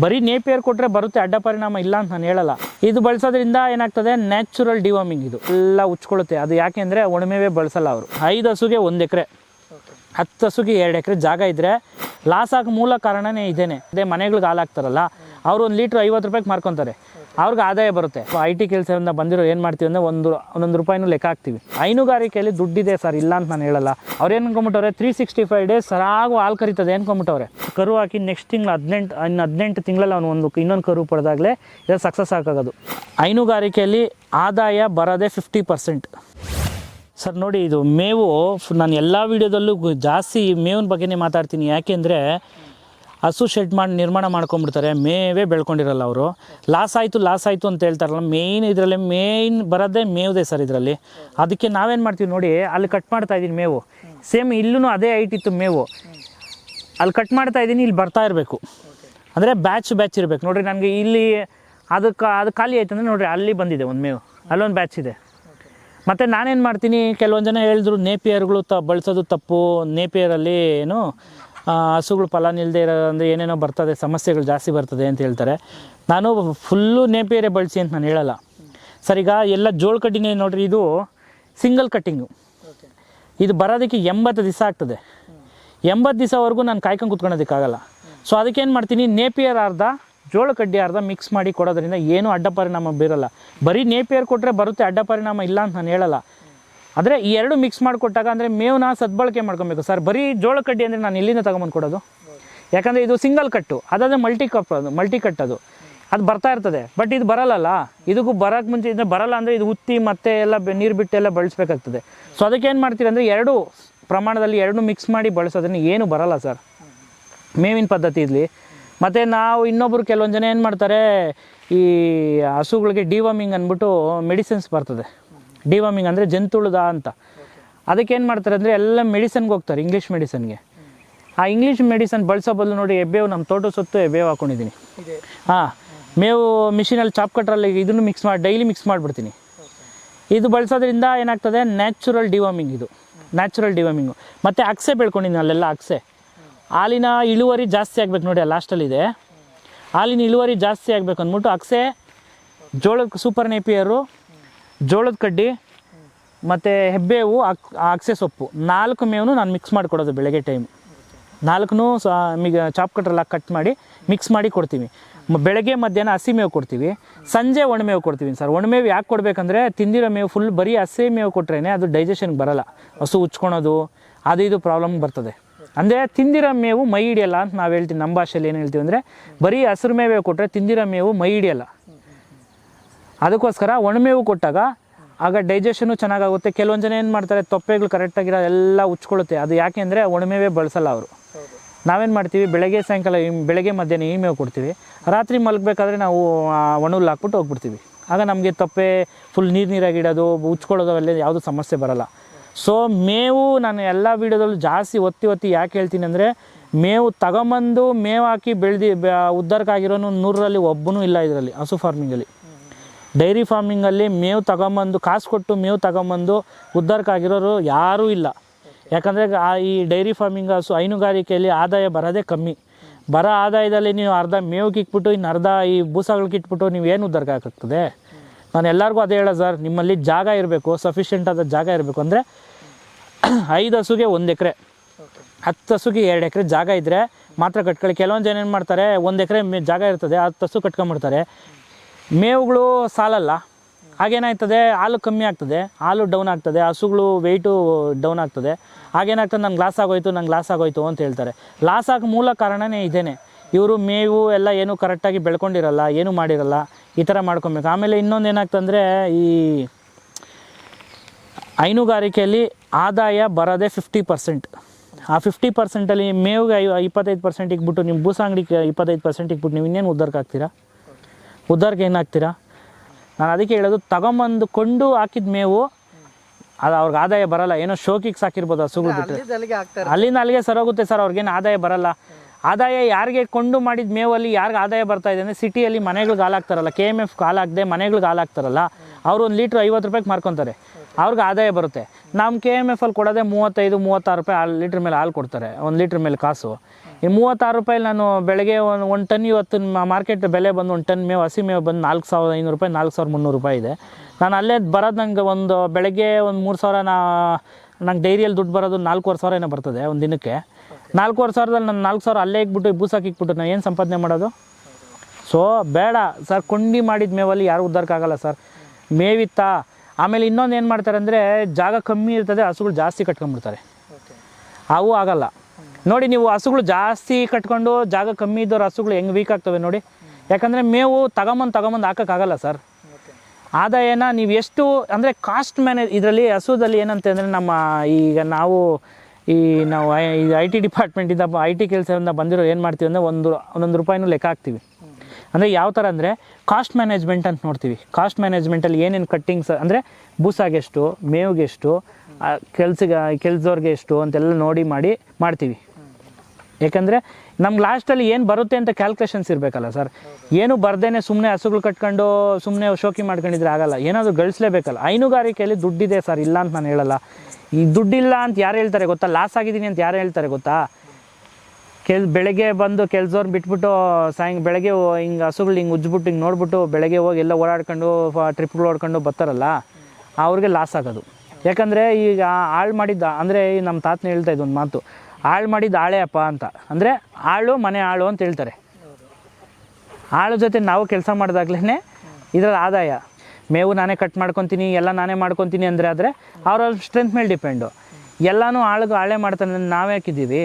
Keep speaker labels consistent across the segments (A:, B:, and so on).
A: ಬರೀ ನೇಪಿಯರ್ ಕೊಟ್ಟರೆ ಬರುತ್ತೆ, ಅಡ್ಡ ಪರಿಣಾಮ ಇಲ್ಲ ಅಂತ ನಾನು ಹೇಳಲ್ಲ. ಇದು ಬಳಸೋದ್ರಿಂದ ಏನಾಗ್ತದೆ? ನ್ಯಾಚುರಲ್ ಡಿವಾಮಿಂಗ್ ಇದು. ಎಲ್ಲ ಉಚ್ಕೊಳ್ಳುತ್ತೆ. ಅದು ಯಾಕೆಂದರೆ ಒಣಮೆವೇ ಬಳಸಲ್ಲ ಅವರು. ಐದು ಹಸುಗೆ ಒಂದು ಎಕರೆ. ಹತ್ತು ಹಸುಗೆ ಎರಡು ಎಕರೆ ಜಾಗ ಇದ್ದರೆ ಲಾಸ್ ಆಗೋ ಮೂಲ ಕಾರಣನೇ ಇದೇನೆ. ಅದೇ ಮನೆಗಳಿಗೆ ಹಾಲಾಗ್ತಾರಲ್ಲ ಅವರು ಒಂದು ಲೀಟ್ರ್ ಐವತ್ತು ರೂಪಾಯಿಗೆ ಮಾರ್ಕೊತಾರೆ. ಅವ್ರಿಗೆ ಆದಾಯ ಬರುತ್ತೆ. ಐ ಟಿ ಕೆಲಸದಿಂದ ಬಂದಿರೋ ಏನು ಮಾಡ್ತೀವಿ ಅಂದರೆ ಒಂದು, ಒಂದೊಂದು ರೂಪಾಯಿನೂ ಲೆಕ್ಕ ಹಾಕ್ತೀವಿ. ಹೈನುಗಾರಿಕೆಯಲ್ಲಿ ದುಡ್ಡಿದೆ ಸರ್, ಇಲ್ಲ ಅಂತ ನಾನು ಹೇಳಲ್ಲ. ಅವ್ರು ಏನು ಅನ್ಕೊಂಬಿಟ್ಟವ್ರೆ ತ್ರೀ ಸಿಕ್ಸ್ಟಿ ಫೈವ್ ಡೇಸ್ ಸರಾಗು ಹಾಲು ಕರಿತದೆ ಅನ್ಕೊಂಬಿಟ್ಟವ್ರೆ. ಕರು ಹಾಕಿ ನೆಕ್ಸ್ಟ್ ತಿಂಗಳು ಹದಿನೆಂಟು, ಇನ್ನು ಹದಿನೆಂಟು ತಿಂಗಳಲ್ಲಿ ಅವನು ಒಂದು ಇನ್ನೊಂದು ಕರು ಪಡೆದಾಗಲೇ ಇದು ಸಕ್ಸಸ್ ಆಗೋದು. ಹೈನುಗಾರಿಕೆಯಲ್ಲಿ ಆದಾಯ ಬರೋದೇ ಫಿಫ್ಟಿ ಪರ್ಸೆಂಟ್ ಸರ್, ನೋಡಿ ಇದು ಮೇವು, ನಾನು ಎಲ್ಲ ವೀಡಿಯೋದಲ್ಲೂ ಜಾಸ್ತಿ ಮೇವಿನ ಬಗ್ಗೆನೇ ಮಾತಾಡ್ತೀನಿ. ಯಾಕೆಂದರೆ ಹಸು ಶೆಡ್ ಮಾಡಿ, ನಿರ್ಮಾಣ ಮಾಡ್ಕೊಂಡ್ಬಿಡ್ತಾರೆ. ಮೇವೇ ಬೆಳ್ಕೊಂಡಿರಲ್ಲ ಅವರು. ಲಾಸ್ ಆಯಿತು ಲಾಸ್ ಆಯಿತು ಅಂತ ಹೇಳ್ತಾರಲ್ಲ ಮೇಯ್ನ್ ಇದರಲ್ಲಿ ಮೇಯ್ನ್ ಬರೋದೇ ಮೇವ್ದೆ ಸರ್ ಇದರಲ್ಲಿ. ಅದಕ್ಕೆ ನಾವೇನು ಮಾಡ್ತೀವಿ ನೋಡಿ, ಅಲ್ಲಿ ಕಟ್ ಮಾಡ್ತಾ ಇದ್ದೀನಿ ಮೇವು. ಸೇಮ್ ಇಲ್ಲೂ ಅದೇ ಐಟ್ ಇತ್ತು ಮೇವು. ಅಲ್ಲಿ ಕಟ್ ಮಾಡ್ತಾ ಇದ್ದೀನಿ, ಇಲ್ಲಿ ಬರ್ತಾ ಇರಬೇಕು. ಅಂದರೆ ಬ್ಯಾಚ್ ಬ್ಯಾಚ್ ಇರಬೇಕು. ನೋಡಿರಿ, ನನಗೆ ಇಲ್ಲಿ ಅದಕ್ಕೆ, ಅದು ಖಾಲಿ ಆಯ್ತು ಅಂದರೆ ನೋಡಿರಿ, ಅಲ್ಲಿ ಬಂದಿದೆ ಒಂದು ಮೇವು. ಅಲ್ಲೊಂದು ಬ್ಯಾಚ್ ಇದೆ. ಮತ್ತು ನಾನೇನು ಮಾಡ್ತೀನಿ, ಕೆಲವೊಂದು ಜನ ಹೇಳಿದ್ರು ನೇಪಿಯರ್ಗಳು ತ, ಬಳಸೋದು ತಪ್ಪು. ನೇಪಿಯರಲ್ಲಿ ಏನು ಹಸುಗಳು ಫಲ ನಿಲ್ಲದೆ ಇರೋ ಅಂದರೆ ಏನೇನೋ ಬರ್ತದೆ, ಸಮಸ್ಯೆಗಳು ಜಾಸ್ತಿ ಬರ್ತದೆ ಅಂತ ಹೇಳ್ತಾರೆ. ನಾನು ಫುಲ್ಲು ನೇಪಿಯರೇ ಬಳಸಿ ಅಂತ ನಾನು ಹೇಳಲ್ಲ. ಸರ್, ಈಗ ಎಲ್ಲ ಜೋಳ ಕಡ್ಡಿನೇ ನೋಡ್ರಿ, ಇದು ಸಿಂಗಲ್ ಕಟ್ಟಿಂಗು ಇದು ಬರೋದಕ್ಕೆ ಎಂಬತ್ತು ದಿವಸ ಆಗ್ತದೆ. ಎಂಬತ್ತು ದಿವಸವರೆಗೂ ನಾನು ಕಾಯ್ಕೊಂಡು ಕುತ್ಕೊಳೋದಕ್ಕಾಗಲ್ಲ ಸೊ ಅದಕ್ಕೇನು ಮಾಡ್ತೀನಿ, ನೇಪಿಯರ್ ಅರ್ಧ, ಜೋಳ ಕಡ್ಡಿ ಅರ್ಧ ಮಿಕ್ಸ್ ಮಾಡಿ ಕೊಡೋದ್ರಿಂದ ಏನೂ ಅಡ್ಡ ಪರಿಣಾಮ ಬೀರಲ್ಲ. ಬರೀ ನೇಪಿಯರ್ ಕೊಟ್ಟರೆ ಬರುತ್ತೆ, ಅಡ್ಡ ಪರಿಣಾಮ ಇಲ್ಲ ಅಂತ ನಾನು ಹೇಳಲ್ಲ. ಆದರೆ ಈ ಎರಡು ಮಿಕ್ಸ್ ಮಾಡಿಕೊಟ್ಟಾಗ ಅಂದರೆ ಮೇವನ್ನ ಸದ್ಬಳಕೆ ಮಾಡ್ಕೊಬೇಕು. ಸರ್, ಬರೀ ಜೋಳ ಕಡ್ಡಿ ಅಂದರೆ ನಾನು ಎಲ್ಲಿಂದ ತಗೊಂಬಂದು ಕೊಡೋದು? ಯಾಕಂದರೆ ಇದು ಸಿಂಗಲ್ ಕಟ್ಟು ಅದಾದರೆ ಮಲ್ಟಿ ಕಪ್ ಅದು ಮಲ್ಟಿ ಕಟ್ ಅದು. ಅದು ಬರ್ತಾ ಇರ್ತದೆ. ಬಟ್ ಇದು ಬರಲ್ಲಲ್ಲ? ಇದಕ್ಕೂ ಬರೋಕ್ಕೆ ಮುಂಚೆ ಇದನ್ನ ಬರಲ್ಲ ಅಂದರೆ ಇದು ಉತ್ತಿ ಮತ್ತೆ ಎಲ್ಲ ನೀರು ಬಿಟ್ಟು ಎಲ್ಲ ಬಳಸಬೇಕಾಗ್ತದೆ. ಸೊ ಅದಕ್ಕೆ ಏನು ಮಾಡ್ತೀರಿ ಅಂದರೆ ಎರಡು ಪ್ರಮಾಣದಲ್ಲಿ ಎರಡು ಮಿಕ್ಸ್ ಮಾಡಿ ಬಳಸೋದ್ರಿಂದ ಏನು ಬರಲ್ಲ ಸರ್. ಮೇವಿನ ಪದ್ಧತಿ ಇರಲಿ. ಮತ್ತು ನಾವು ಇನ್ನೊಬ್ಬರು ಕೆಲವೊಂದು ಜನ ಏನು ಮಾಡ್ತಾರೆ, ಈ ಹಸುಗಳಿಗೆ ಡಿವಾಮಿಂಗ್ ಅಂದ್ಬಿಟ್ಟು ಮೆಡಿಸಿನ್ಸ್ ಬರ್ತದೆ. ಡಿವಾರ್ಮಿಂಗ್ ಅಂದರೆ ಜಂತುಳದ ಅಂತ. ಅದಕ್ಕೆ ಏನು ಮಾಡ್ತಾರೆ ಅಂದರೆ ಎಲ್ಲ ಮೆಡಿಸನ್ಗೆ ಹೋಗ್ತಾರೆ ಇಂಗ್ಲೀಷ್ ಮೆಡಿಸನ್ಗೆ ಆ ಇಂಗ್ಲೀಷ್ ಮೆಡಿಸನ್ ಬಳಸೋ ಬದಲು ನೋಡಿ ಎಬ್ಬೇವು ನಮ್ಮ ತೋಟ ಸುತ್ತು ಎಬ್ಬೇವು ಹಾಕೊಂಡಿದ್ದೀನಿ ಹಾಂ ಮೇವು ಮಿಷಿನಲ್ಲಿ ಚಾಪ್ ಕಟ್ರಲ್ಲಿ ಇದನ್ನು ಮಿಕ್ಸ್ ಮಾಡಿ ಡೈಲಿ ಮಿಕ್ಸ್ ಮಾಡಿಬಿಡ್ತೀನಿ. ಇದು ಬಳಸೋದ್ರಿಂದ ಏನಾಗ್ತದೆ? ನ್ಯಾಚುರಲ್ ಡಿವಾಮಿಂಗ್ ಇದು. ನ್ಯಾಚುರಲ್ ಡಿವಾಮಿಂಗು ಮತ್ತು ಅಕ್ಸೆ ಬೆಳ್ಕೊಂಡಿದ್ದೀನಿ ಅಲ್ಲೆಲ್ಲ ಅಕ್ಸೆ. ಹಾಲಿನ ಇಳುವರಿ ಜಾಸ್ತಿ ಆಗಬೇಕು ನೋಡಿ ಲಾಸ್ಟಲ್ಲಿದೆ ಹಾಲಿನ ಇಳುವರಿ ಜಾಸ್ತಿ ಆಗಬೇಕು ಅಂದ್ಬಿಟ್ಟು ಅಕ್ಸೆ ಜೋಳಕ್ಕೆ ಸೂಪರ್ ನೇಪಿಯರು ಜೋಳದ ಕಡ್ಡಿ ಮತ್ತು ಹೆಬ್ಬೇವು ಅಕ್ ಅಕ್ಸೆ ಸೊಪ್ಪು. ನಾಲ್ಕು ಮೇವನ್ನು ನಾನು ಮಿಕ್ಸ್ ಮಾಡಿ ಕೊಡೋದು ಬೆಳಗ್ಗೆ ಟೈಮ್ ನಾಲ್ಕನ್ನೂ ಸಹ ಮಿಗ ಚಾಪ್ ಕಟ್ರಲ್ಲ ಕಟ್ ಮಾಡಿ ಮಿಕ್ಸ್ ಮಾಡಿ ಕೊಡ್ತೀವಿ. ಬೆಳಗ್ಗೆ, ಮಧ್ಯಾಹ್ನ ಹಸಿ ಮೇವು ಕೊಡ್ತೀವಿ. ಸಂಜೆ ಒಣಮೇವು ಕೊಡ್ತೀವಿ ಸರ್. ಒಣಮೇವು ಯಾಕೆ ಕೊಡಬೇಕಂದ್ರೆ ತಿಂದಿರೋ ಮೇವು ಫುಲ್ ಬರೀ ಹಸಿ ಮೇವು ಕೊಟ್ರೇ ಅದು ಡೈಜೆಷನ್ಗೆ ಬರಲ್ಲ. ಹಸು ಉಚ್ಕೊಳೋದು ಅದು ಇದು ಪ್ರಾಬ್ಲಮ್ ಬರ್ತದೆ. ಅಂದರೆ ತಿಂದಿರೋ ಮೇವು ಮೈ ಹಿಡಿಯಲ್ಲ ಅಂತ ನಾವು ಹೇಳ್ತೀವಿ. ನಮ್ಮ ಭಾಷೆಯಲ್ಲಿ ಏನು ಹೇಳ್ತೀವಿ ಅಂದರೆ ಬರೀ ಹಸಿರು ಮೇವೇ ಕೊಟ್ಟರೆ ತಿಂದಿರೋ ಮೇವು ಮೈ ಹಿಡಿಯಲ್ಲ. ಅದಕ್ಕೋಸ್ಕರ ಒಣಮೇವು ಕೊಟ್ಟಾಗ ಆಗ ಡೈಜೆಷನು ಚೆನ್ನಾಗಾಗುತ್ತೆ. ಕೆಲವೊಂದು ಜನ ಏನು ಮಾಡ್ತಾರೆ, ತೊಪ್ಪೆಗಳು ಕರೆಕ್ಟಾಗಿರೋ ಎಲ್ಲ ಉಚ್ಕೊಳ್ಳುತ್ತೆ. ಅದು ಯಾಕೆ ಅಂದರೆ ಒಣಮೇವೇ ಬಳಸಲ್ಲ ಅವರು. ನಾವೇನು ಮಾಡ್ತೀವಿ, ಬೆಳಗ್ಗೆ ಸಾಯಂಕಾಲ ಬೆಳಗ್ಗೆ ಮಧ್ಯಾಹ್ನ ಈ ಮೇವು ಕೊಡ್ತೀವಿ. ರಾತ್ರಿ ಮಲಗಬೇಕಾದ್ರೆ ನಾವು ಒಣಲ್ಲಿ ಹಾಕ್ಬಿಟ್ಟು ಹೋಗ್ಬಿಡ್ತೀವಿ. ಆಗ ನಮಗೆ ತೊಪ್ಪೆ ಫುಲ್ ನೀರು ನೀರಾಗಿಡೋದು ಉಚ್ಕೊಳ್ಳೋದು ಅವೆಲ್ಲ ಯಾವುದೂ ಸಮಸ್ಯೆ ಬರಲ್ಲ. ಸೊ ಮೇವು ನಾನು ಎಲ್ಲ ವೀಡಿಯೋದಲ್ಲೂ ಜಾಸ್ತಿ ಒತ್ತಿ ಒತ್ತಿ ಯಾಕೆ ಹೇಳ್ತೀನಿ ಅಂದರೆ, ಮೇವು ತಗೊಂಬಂದು ಮೇವು ಹಾಕಿ ಬೆಳೆದು ಉದ್ದಾರಕ್ಕಾಗಿರೋನು ನೂರರಲ್ಲಿ ಒಬ್ಬನೂ ಇಲ್ಲ ಇದರಲ್ಲಿ, ಹಸು ಫಾರ್ಮಿಂಗಲ್ಲಿ ಡೈರಿ ಫಾರ್ಮಿಂಗಲ್ಲಿ ಮೇವು ತಗೊಂಬಂದು, ಕಾಸು ಕೊಟ್ಟು ಮೇವು ತಗೊಂಬಂದು ಉದ್ಧಾರಕ್ಕಾಗಿರೋರು ಯಾರೂ ಇಲ್ಲ. ಯಾಕಂದರೆ ಆ ಈ ಡೈರಿ ಫಾರ್ಮಿಂಗ್ ಹಸು ಹೈನುಗಾರಿಕೆಯಲ್ಲಿ ಆದಾಯ ಬರೋದೇ ಕಮ್ಮಿ. ಬರೋ ಆದಾಯದಲ್ಲಿ ನೀವು ಅರ್ಧ ಮೇವಿಗೆ ಇಟ್ಬಿಟ್ಟು ಇನ್ನು ಅರ್ಧ ಈ ಭೂಸಗಳಿಗೆ ಇಟ್ಬಿಟ್ಟು ನೀವು ಏನು ಉದ್ದಾರಕ್ಕಾಗ್ತದೆ ನಾನು ಎಲ್ಲರಿಗೂ ಅದೇ ಹೇಳೋ ಸರ್, ನಿಮ್ಮಲ್ಲಿ ಜಾಗ ಇರಬೇಕು ಸಫಿಷಿಯೆಂಟ್ ಆದ ಜಾಗ ಇರಬೇಕು. ಅಂದರೆ ಐದು ಹಸುಗೆ ಒಂದು ಎಕರೆ. ಹತ್ತು ಹಸುಗೆ ಎರಡು ಎಕರೆ ಜಾಗ ಇದ್ದರೆ ಮಾತ್ರ ಕಟ್ಕೊಳ್ಳಿ. ಕೆಲವೊಂದು ಜನ ಏನು ಮಾಡ್ತಾರೆ, ಒಂದು ಎಕರೆ ಜಾಗ ಇರ್ತದೆ, ಹತ್ತು ಹಸು ಕಟ್ಕೊಂಬಿಡ್ತಾರೆ ಮೇವುಗಳು ಸಾಲಲ್ಲ. ಹಾಗೇನಾಗ್ತದೆ ಹಾಲು ಕಮ್ಮಿ ಆಗ್ತದೆ. ಹಾಲು ಡೌನ್ ಆಗ್ತದೆ. ಹಸುಗಳು ವೆಯ್ಟು ಡೌನ್ ಆಗ್ತದೆ. ಹಾಗೇನಾಗ್ತದೆ? ನಂಗೆ ಲಾಸ್ ಆಗೋಯ್ತು, ನಂಗೆ ಲಾಸ್ ಆಗೋಯ್ತು ಅಂತ ಹೇಳ್ತಾರೆ. ಲಾಸ್ ಆಗೋ ಮೂಲ ಕಾರಣನೇ ಇದೇನೆ. ಇವರು ಮೇವು ಎಲ್ಲ ಏನೂ ಕರೆಕ್ಟಾಗಿ ಬೆಳ್ಕೊಂಡಿರಲ್ಲ, ಏನೂ ಮಾಡಿರಲ್ಲ, ಈ ಥರ ಮಾಡ್ಕೊಬೇಕು. ಆಮೇಲೆ ಇನ್ನೊಂದು ಏನಾಗ್ತಂದರೆ ಈ ಹೈನುಗಾರಿಕೆಯಲ್ಲಿ ಆದಾಯ ಬರೋದೇ ಫಿಫ್ಟಿ ಪರ್ಸೆಂಟ್ ಆ ಫಿಫ್ಟಿ ಪರ್ಸೆಂಟಲ್ಲಿ ಮೇವಿಗೆ ಐ ಇಪ್ಪತ್ತೈದು ಪರ್ಸೆಂಟ್ ಇಕ್ಬಿಟ್ಟು ನಿಮ್ಮ ಬೂಸ ಅಂಗಡಿಗೆ ಇಪ್ಪತ್ತೈದು ಪರ್ಸೆಂಟ್ ಇಕ್ಬಿಟ್ಟು ನೀವು ಇನ್ನೇನು ಉದ್ದಾರಕ್ಕೆ ಹಾಕ್ತೀರಾ ಉದ್ಧಾರಕ್ಕೆ ಏನು ಹಾಕ್ತೀರಾ ನಾನು ಅದಕ್ಕೆ ಹೇಳೋದು ತಗೊಂಬಂದು ಕೊಂಡು ಹಾಕಿದ ಮೇವು ಅದು ಅವ್ರಿಗೆ ಆದಾಯ ಬರಲ್ಲ. ಏನೋ ಶೋಕಿಗೆ ಸಾಕಿರ್ಬೋದು ಹಸುಗಳು ಬಿಟ್ಟರೆ
B: ಅಲ್ಲಿಂದ ಅಲ್ಲಿಗೆ ಆಗ್ತಾರೆ
A: ಅಲ್ಲಿಂದ ಅಲ್ಲಿಗೆ ಸರೋಗುತ್ತೆ ಸರ್ ಅವ್ರಿಗೇನು ಆದಾಯ ಬರಲ್ಲ. ಆದಾಯ ಯಾರಿಗೆ ಕೊಂಡು ಮಾಡಿದ ಮೇವಲ್ಲಿ ಯಾರಿಗೆ ಆದಾಯ ಬರ್ತಾ ಇದೆ ಅಂದರೆ ಸಿಟಿಯಲ್ಲಿ ಮನೆಗಳಿಗೆ ಹಾಲಾಗ್ತಾರಲ್ಲ ಕೆ ಎಂ ಎಫ್ ಹಾಲಾಗದೆ ಮನೆಗಳಿಗೆ ಹಾಲಾಗ್ತಾರಲ್ಲ ಅವ್ರು ಒಂದು ಲೀಟ್ರ್ ಐವತ್ತು ರೂಪಾಯಿಗೆ ಮಾರ್ಕೊತಾರೆ. ಅವ್ರಿಗೆ ಆದಾಯ ಬರುತ್ತೆ. ನಮ್ಮ ಕೆ ಎಂ ಎಫ್ ಅಲ್ಲಿ ಕೊಡೋದೇ ಮೂವತ್ತೈದು ಮೂವತ್ತಾರು ರೂಪಾಯಿ ಆ ಲೀಟ್ರ್ ಮೇಲೆ ಹಾಲು ಕೊಡ್ತಾರೆ. ಒಂದು ಲೀಟ್ರ್ ಮೇಲೆ ಕಾಸು. ಈ ಮೂವತ್ತಾರು ರೂಪಾಯಿ ನಾನು ಬೆಳಗ್ಗೆ ಒಂದು ಒಂದು ಟನ್ ಇವತ್ತು ಮಾರ್ಕೆಟ್ ಬೆಲೆ ಬಂದು ಒಂದು ಟನ್ ಮೇವು ಹಸಿ ಮೇವು ಬಂದು ನಾಲ್ಕು ಸಾವಿರದ ಐನೂರು ರೂಪಾಯಿ ನಾಲ್ಕು ಸಾವಿರದ ಮುನ್ನೂರು ರೂಪಾಯಿ ಇದೆ. ನಾನು ಅಲ್ಲೇ ಬರೋದು ನಂಗೆ ಒಂದು ಬೆಳಗ್ಗೆ ಒಂದು ಮೂರು ಸಾವಿರ ನಾ ನಂಗೆ ಡೈರಿಯಲ್ಲಿ ದುಡ್ಡು ಬರೋದು ನಾಲ್ಕೂವರೆ ಸಾವಿರ ಏನೋ ಬರ್ತದೆ ಒಂದು ದಿನಕ್ಕೆ. ನಾಲ್ಕೂವರೆ ಸಾವಿರದಲ್ಲಿ ನಾನು ನಾಲ್ಕು ಸಾವಿರ ಅಲ್ಲೇ ಇಕ್ಬಿಟ್ಟು ಬೂಸಾಕಿ ಇಕ್ಬಿಟ್ಟು ನಾನು ಏನು ಸಂಪಾದನೆ ಮಾಡೋದು? ಸೊ ಬೇಡ. ಸರ್ ಕೊಂಡಿ ಮಾಡಿದ ಮೇವಲ್ಲಿ ಯಾರು ಉದ್ದಾರಕ್ಕಾಗಲ್ಲ ಸರ್. ಮೇವಿತ್ತಾ. ಆಮೇಲೆ ಇನ್ನೊಂದು ಏನು ಮಾಡ್ತಾರೆ ಅಂದರೆ ಜಾಗ ಕಮ್ಮಿ ಇರ್ತದೆ, ಹಸುಗಳು ಜಾಸ್ತಿ ಕಟ್ಕೊಂಡ್ಬಿಡ್ತಾರೆ. ಅವು ಆಗಲ್ಲ. ನೋಡಿ ನೀವು ಹಸುಗಳು ಜಾಸ್ತಿ ಕಟ್ಕೊಂಡು ಜಾಗ ಕಮ್ಮಿ ಇದ್ದವ್ರ ಹಸುಗಳು ಹೆಂಗೆ ವೀಕ್ ಆಗ್ತವೆ ನೋಡಿ. ಯಾಕಂದರೆ ಮೇವು ತಗೊಂಬಂದು ತಗೊಂಬಂದು ಹಾಕೋಕ್ಕಾಗಲ್ಲ ಸರ್. ಆದಾಯನ ನೀವು ಎಷ್ಟು ಅಂದರೆ ಕಾಸ್ಟ್ ಮ್ಯಾನೇಜ್ ಇದರಲ್ಲಿ ಹಸುದಲ್ಲಿ ಏನಂತ ಅಂದರೆ ನಮ್ಮ ಈಗ ನಾವು ಈ ನಾವು ಐ ಟಿ ಡಿಪಾರ್ಟ್ಮೆಂಟಿಂದ ಐ ಟಿ ಕೆಲಸದಿಂದ ಬಂದಿರೋ ಏನು ಮಾಡ್ತೀವಿ ಅಂದರೆ ಒಂದು, ಒಂದೊಂದು ರೂಪಾಯಿನೂ ಲೆಕ್ಕ ಹಾಕ್ತೀವಿ. ಅಂದರೆ ಯಾವ ಥರ ಅಂದರೆ ಕಾಸ್ಟ್ ಮ್ಯಾನೇಜ್ಮೆಂಟ್ ಅಂತ ನೋಡ್ತೀವಿ. ಕಾಸ್ಟ್ ಮ್ಯಾನೇಜ್ಮೆಂಟಲ್ಲಿ ಏನೇನು ಕಟ್ಟಿಂಗ್ಸ್ ಅಂದರೆ ಬೂಸಾಗೆಷ್ಟು, ಮೇವಿಗೆಷ್ಟು ಕೆಲ್ಸಗೆ ಕೆಲ್ಸದವ್ರಿಗೆ ಎಷ್ಟು ಅಂತೆಲ್ಲ ನೋಡಿ ಮಾಡಿ ಮಾಡ್ತೀವಿ. ಯಾಕಂದರೆ ನಮ್ಗೆ ಲಾಸ್ಟಲ್ಲಿ ಏನು ಬರುತ್ತೆ ಅಂತ ಕ್ಯಾಲ್ಕುಲೇಷನ್ಸ್ ಇರಬೇಕಲ್ಲ ಸರ್ ಏನು ಬರ್ದೇನೆ ಸುಮ್ಮನೆ ಹಸುಗಳು ಕಟ್ಕೊಂಡು ಸುಮ್ಮನೆ ಶೋಕಿ ಮಾಡ್ಕೊಂಡಿದ್ರೆ ಆಗಲ್ಲ. ಏನಾದರೂ ಗಳಿಸ್ಲೇಬೇಕಲ್ಲ. ಹೈನುಗಾರಿಕೆಯಲ್ಲಿ ದುಡ್ಡಿದೆ ಸರ್ ಇಲ್ಲ ಅಂತ ನಾನು ಹೇಳಲ್ಲ. ಈ ದುಡ್ಡಿಲ್ಲ ಅಂತ ಯಾರು ಹೇಳ್ತಾರೆ ಗೊತ್ತಾ? ಲಾಸ್ ಆಗಿದ್ದೀನಿ ಅಂತ ಯಾರು ಹೇಳ್ತಾರೆ ಗೊತ್ತಾ? ಕೆಲ್ ಬೆಳಗ್ಗೆ ಬಂದು ಕೆಲ್ಸವ್ರನ್ನ ಬಿಟ್ಬಿಟ್ಟು ಸಾಯಂ ಬೆಳಗ್ಗೆ ಹಿಂಗೆ ಹಸುಗಳು ಹಿಂಗೆ ಉಜ್ಬಿಟ್ಟು ಹಿಂಗೆ ನೋಡ್ಬಿಟ್ಟು ಬೆಳಗ್ಗೆ ಹೋಗಿ ಎಲ್ಲ ಓಡಾಡ್ಕೊಂಡು ಟ್ರಿಪ್ಗಳು ಓಡ್ಕೊಂಡು ಬರ್ತಾರಲ್ಲ, ಅವ್ರಿಗೆ ಲಾಸ್ ಆಗೋದು. ಯಾಕಂದರೆ ಈಗ ಹಾಳು ಮಾಡಿದ್ದ, ಅಂದರೆ ನಮ್ಮ ತಾತನ ಹೇಳ್ತಾ ಇದ್ದು ಒಂದು ಮಾತು, ಹಾಳು ಮಾಡಿದ್ದು ಆಳೆ ಅಪ್ಪ ಅಂತ. ಅಂದರೆ ಆಳು ಮನೆ ಆಳು ಅಂತ ಹೇಳ್ತಾರೆ. ಆಳು ಜೊತೆ ನಾವು ಕೆಲಸ ಮಾಡಿದಾಗ್ಲೇ ಇದ್ರ ಆದಾಯ. ಮೇವು ನಾನೇ ಕಟ್ ಮಾಡ್ಕೊತೀನಿ, ಎಲ್ಲ ನಾನೇ ಮಾಡ್ಕೊತೀನಿ ಅಂದರೆ ಆದರೆ ಅವ್ರ ಸ್ಟ್ರೆಂತ್ ಮೇಲೆ ಡಿಪೆಂಡು ಎಲ್ಲನೂ ಆಳಿಗೆ ಆಳೆ ಮಾಡ್ತಾನೆ ನಾವೇ ಹಾಕಿದ್ದೀವಿ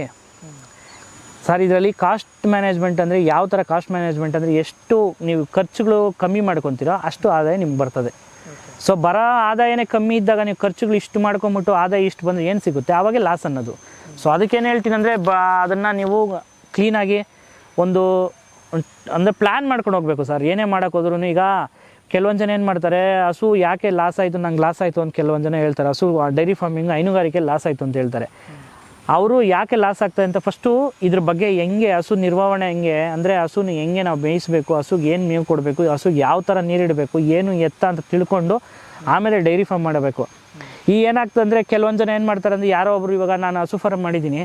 A: ಸರ್ ಇದರಲ್ಲಿ ಕಾಸ್ಟ್ ಮ್ಯಾನೇಜ್ಮೆಂಟ್ ಅಂದರೆ ಯಾವ ಥರ ಕಾಸ್ಟ್ ಮ್ಯಾನೇಜ್ಮೆಂಟ್ ಅಂದರೆ ಎಷ್ಟು ನೀವು ಖರ್ಚುಗಳು ಕಮ್ಮಿ ಮಾಡ್ಕೊತೀರೋ ಅಷ್ಟು ಆದಾಯ ನಿಮ್ಗೆ ಬರ್ತದೆ. ಸೊ ಬರೋ ಆದಾಯನೇ ಕಮ್ಮಿ ಇದ್ದಾಗ ನೀವು ಖರ್ಚುಗಳು ಇಷ್ಟು ಮಾಡ್ಕೊಂಬಿಟ್ಟು ಆದಾಯ ಇಷ್ಟು ಬಂದರೆ ಏನು ಸಿಗುತ್ತೆ? ಆವಾಗೆ ಲಾಸ್ ಅನ್ನೋದು. ಸೊ ಅದಕ್ಕೇನು ಹೇಳ್ತೀನಿ ಅಂದರೆ ಬ ಅದನ್ನು ನೀವು ಕ್ಲೀನಾಗಿ ಒಂದು ಅಂದರೆ ಪ್ಲ್ಯಾನ್ ಮಾಡ್ಕೊಂಡು ಹೋಗಬೇಕು ಸರ್ ಏನೇ ಮಾಡೋಕೆ ಹೋದ್ರೂ ಈಗ ಕೆಲವೊಂದು ಜನ ಏನು ಮಾಡ್ತಾರೆ ಹಸು ಯಾಕೆ ಲಾಸ್ ಆಯಿತು ನಂಗೆ ಲಾಸ್ ಆಯಿತು ಅಂತ ಕೆಲವೊಂದು ಜನ ಹೇಳ್ತಾರೆ. ಹಸು ಡೈರಿ ಫಾರ್ಮಿಂಗ್ ಹೈನುಗಾರಿಕೆ ಲಾಸ್ ಆಯಿತು ಅಂತ ಹೇಳ್ತಾರೆ. ಅವರು ಯಾಕೆ ಲಾಸ್ ಆಗ್ತದೆ ಅಂತ ಫಸ್ಟು ಇದ್ರ ಬಗ್ಗೆ ಹೆಂಗೆ ಹಸು ನಿರ್ವಹಣೆ ಹೆಂಗೆ, ಅಂದರೆ ಹಸುನ ಹೆಂಗೆ ನಾವು ಬೇಯಿಸಬೇಕು ಹಸುಗೆ ಏನು ಮೇವು ಕೊಡಬೇಕು, ಹಸುಗೆ ಯಾವ ಥರ ನೀರಿಡಬೇಕು ಏನು ಎತ್ತ ಅಂತ ತಿಳ್ಕೊಂಡು ಆಮೇಲೆ ಡೈರಿ ಫಾರ್ಮ್ ಮಾಡಬೇಕು. ಈ ಏನಾಗ್ತದೆ ಅಂದರೆ ಕೆಲವೊಂದು ಜನ ಏನು ಮಾಡ್ತಾರೆ ಅಂದರೆ ಯಾರೋ ಒಬ್ರು ಇವಾಗ ನಾನು ಹಸು ಫಾರ್ಮ್ ಮಾಡಿದ್ದೀನಿ,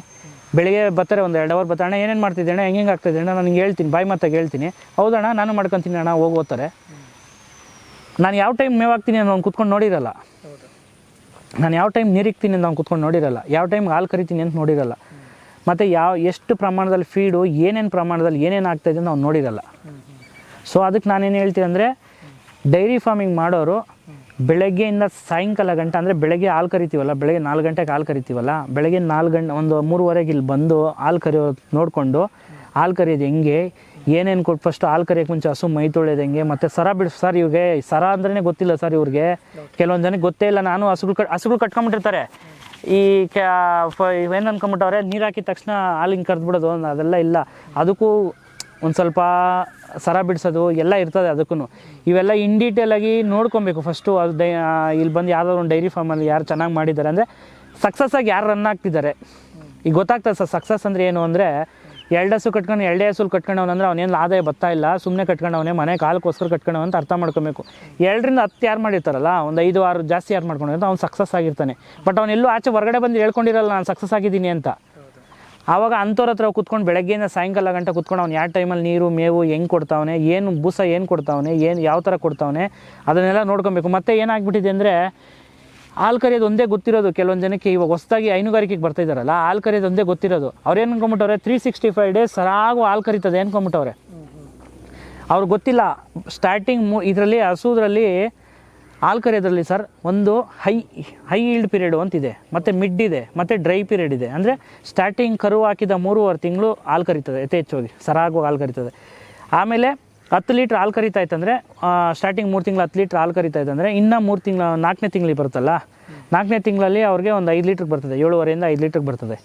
A: ಬೆಳಿಗ್ಗೆ ಬರ್ತಾರೆ ಒಂದು ಎರಡು ಅವರ್ ಬರ್ತಾರೆ, ಅಣ್ಣ, ಏನೇನು ಮಾಡ್ತಿದ್ದೆ ಅಣ್ಣ, ಹೆಂಗೆ ಆಗ್ತಾಯಿದೆ ಅಣ್ಣ, ನನಗೆ ಹೇಳ್ತೀನಿ, ಬಾಯಿ ಮಾತಾಗಿ ಹೇಳ್ತೀನಿ. ಹೌದಣ್ಣ ನಾನು ಮಾಡ್ಕೊತೀನಿ ಅಣ್ಣ ಹೋಗೋತಾರೆ ನಾನು ಯಾವ ಟೈಮ್ ಮೇವಾಗ್ತೀನಿ ಒಂದು ಕುತ್ಕೊಂಡು ನೋಡಿರಲ್ಲ. ನಾನು ಯಾವ ಟೈಮ್ ನೀರಿಕ್ತೀನಿ ಅಂತ ಅವ್ನು ಕುತ್ಕೊಂಡು ನೋಡಿರಲ್ಲ, ಯಾವ ಟೈಮ್ ಹಾಲು ಕರಿತೀನಿ ಅಂತ ನೋಡಿರಲ್ಲ. ಮತ್ತು ಯಾವ, ಎಷ್ಟು ಪ್ರಮಾಣದಲ್ಲಿ ಫೀಡು ಏನೇನು ಪ್ರಮಾಣದಲ್ಲಿ ಏನೇನು ಆಗ್ತಾಯಿದೆ ಅಂತ ಅವ್ನು ನೋಡಿರಲ್ಲ. ಸೊ ಅದಕ್ಕೆ ನಾನೇನು ಹೇಳ್ತೀನಿ ಅಂದರೆ ಡೈರಿ ಫಾರ್ಮಿಂಗ್ ಮಾಡೋರು ಬೆಳಗ್ಗೆಯಿಂದ ಸಾಯಂಕಾಲ ಗಂಟೆ, ಅಂದರೆ ಬೆಳಗ್ಗೆ ಹಾಲು ಕರಿತೀವಲ್ಲ, ಬೆಳಗ್ಗೆ ನಾಲ್ಕು ಗಂಟೆಗೆ ಹಾಲು ಕರಿತೀವಲ್ಲ, ಬೆಳಗ್ಗೆ ನಾಲ್ಕು ಗಂಟೆ, ಒಂದು ಮೂರುವರೆಗೆ ಇಲ್ಲಿ ಬಂದು ಹಾಲು ಕರಿಯೋ ನೋಡಿಕೊಂಡು, ಹಾಲು ಕರಿಯೋದು ಹೆಂಗೆ ಏನೇನು ಕೊಟ್ಟು ಫಸ್ಟ್ ಹಾಲು ಕರಿಯೋಕೆ ಮುಂಚೆ ಹಸು ಮೈ ತೊಳೆಯೋದು ಹೆಂಗೆ, ಮತ್ತು ಸರ ಬಿಡ್ಸ ಸರ್ ಇವ್ರಿಗೆ ಸರ ಅಂದ್ರೇ ಗೊತ್ತಿಲ್ಲ ಸರ್ ಇವ್ರಿಗೆ. ಕೆಲವೊಂದು ಜನಕ್ಕೆ ಗೊತ್ತೇ ಇಲ್ಲ, ನಾನು ಹಸುಗಳು ಕಟ್ ಹಸುಗಳು ಕಟ್ಕೊಂಬಿಟ್ಟಿರ್ತಾರೆ. ಈ ಕ್ಯಾ ಏನು ಅನ್ಕೊಂಬಿಟ್ಟವ್ರೆ, ನೀರು ಹಾಕಿದ ತಕ್ಷಣ ಹಾಲು ಹಿಂಗೆ ಕರೆದ್ಬಿಡೋದು ಅದೆಲ್ಲ ಇಲ್ಲ. ಅದಕ್ಕೂ ಒಂದು ಸ್ವಲ್ಪ ಸರ ಬಿಡಿಸೋದು ಎಲ್ಲ ಇರ್ತದೆ ಅದಕ್ಕೂ ಇವೆಲ್ಲ ಇನ್ ಡೀಟೇಲಾಗಿ ನೋಡ್ಕೊಬೇಕು ಫಸ್ಟು ಅದು ಡೈ ಇಲ್ಲಿ ಬಂದು ಯಾವುದಾದ್ರು ಒಂದು ಡೈರಿ ಫಾರ್ಮಲ್ಲಿ ಯಾರು ಚೆನ್ನಾಗಿ ಮಾಡಿದ್ದಾರೆ ಅಂದರೆ ಸಕ್ಸಸ್ ಆಗಿ ಯಾರು ರನ್ ಆಗ್ತಿದ್ದಾರೆ. ಈಗ ಗೊತ್ತಾಗ್ತದೆ ಸರ್ ಸಕ್ಸಸ್ ಅಂದರೆ ಏನು ಅಂದರೆ ಎರಡು ಹಸು ಕಟ್ಕೊಂಡು ಎರಡೇ ಹಸು ಕಟ್ಕೊಂಡವನು ಅಂದರೆ ಅವನೇನು ಆದಾಯ ಬರ್ತಾ ಇಲ್ಲ ಸುಮ್ಮನೆ ಕಟ್ಕೊಂಡವನೇ ಮನೆ ಕಾಲಕ್ಕೋಸ್ಕರ ಕಟ್ಕೊಂಡವ ಅಂತ ಅರ್ಥ ಮಾಡ್ಕೊಬೇಕು. ಎರಡರಿಂದ ಹತ್ತು ಯಾರು ಮಾಡಿರ್ತಾರಲ್ಲ, ಒಂದು ಐದು, ಆರು ಜಾಸ್ತಿ ಯಾರು ಮಾಡ್ಕೊಂಡು ಅವ್ನು ಸಕ್ಸಸ್ ಆಗಿರ್ತಾನೆ. ಬಟ್ ಅವನೆಲ್ಲೂ ಆಚೆ ಹೊರಗಡೆ ಬಂದು ಹೇಳ್ಕೊಂಡಿರಲ್ಲ, ನಾನು ಸಕ್ಸಸ್ ಆಗಿದ್ದೀನಿ ಅಂತ. ಆವಾಗ ಅಂಥವ್ರ ಹತ್ರ ಕುತ್ಕೊಂಡು ಬೆಳಗ್ಗೆಯಿಂದ ಸಾಯಂಕಾಲ ಗಂಟೆ ಕುತ್ಕೊಂಡು ಅವ್ನು ಯಾವ ಟೈಮಲ್ಲಿ ನೀರು, ಮೇವು ಹೆಂಗೆ ಕೊಡ್ತಾವನೆ, ಏನು ಬೂಸ ಏನು ಕೊಡ್ತಾವನೆ, ಏನು ಯಾವ ಥರ ಕೊಡ್ತಾವನೆ, ಅದನ್ನೆಲ್ಲ ನೋಡ್ಕೊಬೇಕು. ಮತ್ತೆ ಏನಾಗ್ಬಿಟ್ಟಿದೆ ಅಂದರೆ ಹಾಲು ಕರೆಯೋದು ಒಂದೇ ಗೊತ್ತಿರೋದು. ಕೆಲವೊಂದು ಜನಕ್ಕೆ ಇವಾಗ ಹೊಸದಾಗಿ ಹೈನುಗಾರಿಕೆಗೆ ಬರ್ತಾ ಇದ್ದಾರಲ್ಲ, ಹಾಲು ಒಂದೇ ಗೊತ್ತಿರೋದು. ಅವ್ರು ಏನು ಅನ್ಕೊಂಬಿಟ್ಟವ್ರೆ? ತ್ರೀ ಸಿಕ್ಸ್ಟಿ ಫೈವ್ ಡೇಸ್ ಸರಾಗು ಹಾಲು ಕರಿತದೆ ಅನ್ಕೊಂಬಿಟ್ಟವ್ರೆ? ಅವ್ರಿಗೆ ಗೊತ್ತಿಲ್ಲ. ಸ್ಟಾರ್ಟಿಂಗ್ ಮೂ ಇದರಲ್ಲಿ, ಹಸುದ್ರಲ್ಲಿ ಹಾಲು ಕರೆಯೋದ್ರಲ್ಲಿ ಸರ್ ಒಂದು ಹೈ ಹೈ ಈಲ್ಡ್ ಪೀರಿಯಡು ಅಂತಿದೆ ಮತ್ತು ಮಿಡ್ ಇದೆ, ಮತ್ತು ಡ್ರೈ ಪೀರಿಯಡ್ ಇದೆ. ಅಂದರೆ ಸ್ಟಾರ್ಟಿಂಗ್ ಕರು ಹಾಕಿದ ಮೂರುವರೆ ತಿಂಗಳು ಹಾಲು ಕರಿತದೆ, ಯಥೇಚ್ಛವಾಗಿ. ಸರಾಗು ಹಾಲು ಕರಿತದೆ. ಆಮೇಲೆ ಹತ್ತು ಲೀಟ್ರ್ ಹಾಲು ಕರಿತಾ ಇತ್ತಂದರೆ ಸ್ಟಾರ್ಟಿಂಗ್ ಮೂರು ತಿಂಗಳು ಹತ್ತು ಲೀಟ್ರ್ ಹಾಲು ಕರಿತಾ ಇತ್ತಂದರೆ, ಇನ್ನೂ ಮೂರು ತಿಂಗಳು, ನಾಲ್ಕನೇ ತಿಂಗಳಿಗೆ ಬರುತ್ತಲ್ಲ? ನಾಲ್ಕನೇ ತಿಂಗಳಲ್ಲಿ ಅವ್ರಿಗೆ ಒಂದು ಐದು ಲೀಟ್ರಿಗೆ ಬರ್ತದೆ, ಏಳುವರೆಯಿಂದ ಐದು ಲೀಟ್ರಿಗೆ ಬರ್ತದೆ.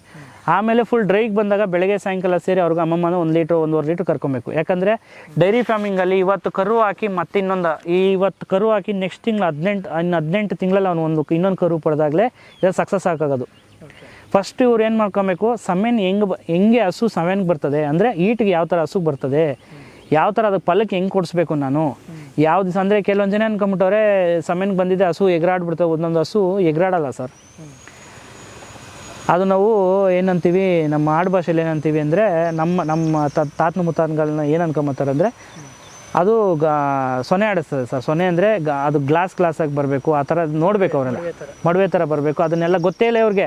A: ಆಮೇಲೆ ಫುಲ್ ಡ್ರೈಗೆ ಬಂದಾಗ ಬೆಳಗ್ಗೆ ಸಾಯಂಕಾಲ ಸೇರಿ ಅವ್ರಿಗೆ ಅಮ್ಮಮ್ಮನ ಒಂದು ಲೀಟ್ರ್, ಒಂದೂವರೆ ಲೀಟ್ರ್ ಕರ್ಕೊಬೇಕು. ಯಾಕಂದರೆ ಡೈರಿ ಫಾರ್ಮಿಂಗಲ್ಲಿ ಇವತ್ತು ಕರು ಹಾಕಿ ಮತ್ತೆ ಇನ್ನೊಂದು ಇವತ್ತು ಕರು ಹಾಕಿ ನೆಕ್ಸ್ಟ್ ತಿಂಗಳು ಹದಿನೆಂಟು, ಇನ್ನು ಹದಿನೆಂಟು ತಿಂಗಳಲ್ಲಿ ಅವ್ನು ಒಂದು ಇನ್ನೊಂದು ಕರು ಪಡೆದಾಗಲೇ ಇದು ಸಕ್ಸಸ್ ಆಗೋದು ಫಸ್ಟ್ ಇವ್ರು ಏನು ಮಾಡ್ಕೊಬೇಕು, ಸಮೆನ್ ಹೆಂಗೆ ಹೆಂಗೆ ಹಸು ಸಮೆನ್ಗೆ ಬರ್ತದೆ, ಅಂದರೆ ಈಟಿಗೆ ಯಾವ ಥರ ಹಸುಗೆ ಬರ್ತದೆ ಯಾವ ಥರ ಅದಕ್ಕೆ ಪಲ್ಲಕ್ಕೆ ಹೆಂಗೆ ಕೊಡಿಸ್ಬೇಕು ನಾನು? ಯಾವ ದಿವಸ ಅಂದರೆ ಕೆಲವೊಂದು ಜನ ಅನ್ಕೊಂಬಿಟ್ಟವ್ರೆ ಸಮಯಕ್ಕೆ ಬಂದಿದೆ ಹಸು ಎಗರಾಡ್ಬಿಡ್ತವೆ ಒಂದೊಂದು ಹಸು ಎಗರಾಡಲ್ಲ ಸರ್. ಅದು ನಾವು ಏನಂತೀವಿ ನಮ್ಮ ಆಡು ಭಾಷೆಯಲ್ಲಿ ಏನಂತೀವಿ ಅಂದರೆ ನಮ್ಮ ನಮ್ಮ ತ- ತಾತನ ಮುತ್ತಾನ್ಗಳನ್ನ ಏನು ಅನ್ಕೊಂಬತ್ತಾರೆ ಅಂದರೆ ಅದು ಗ ಸೊನೆ ಆಡಿಸ್ತದೆ ಸರ್. ಸೊನೆ ಅಂದರೆ ಅದು ಗ್ಲಾಸ್ ಗ್ಲಾಸಾಗಿ ಬರಬೇಕು ಆ ಥರ ನೋಡಬೇಕು ಅವರೆಲ್ಲ. ಮಡುವೆ ಥರ ಬರಬೇಕು ಅದನ್ನೆಲ್ಲ ಗೊತ್ತೇ ಇಲ್ಲ ಇವ್ರಿಗೆ.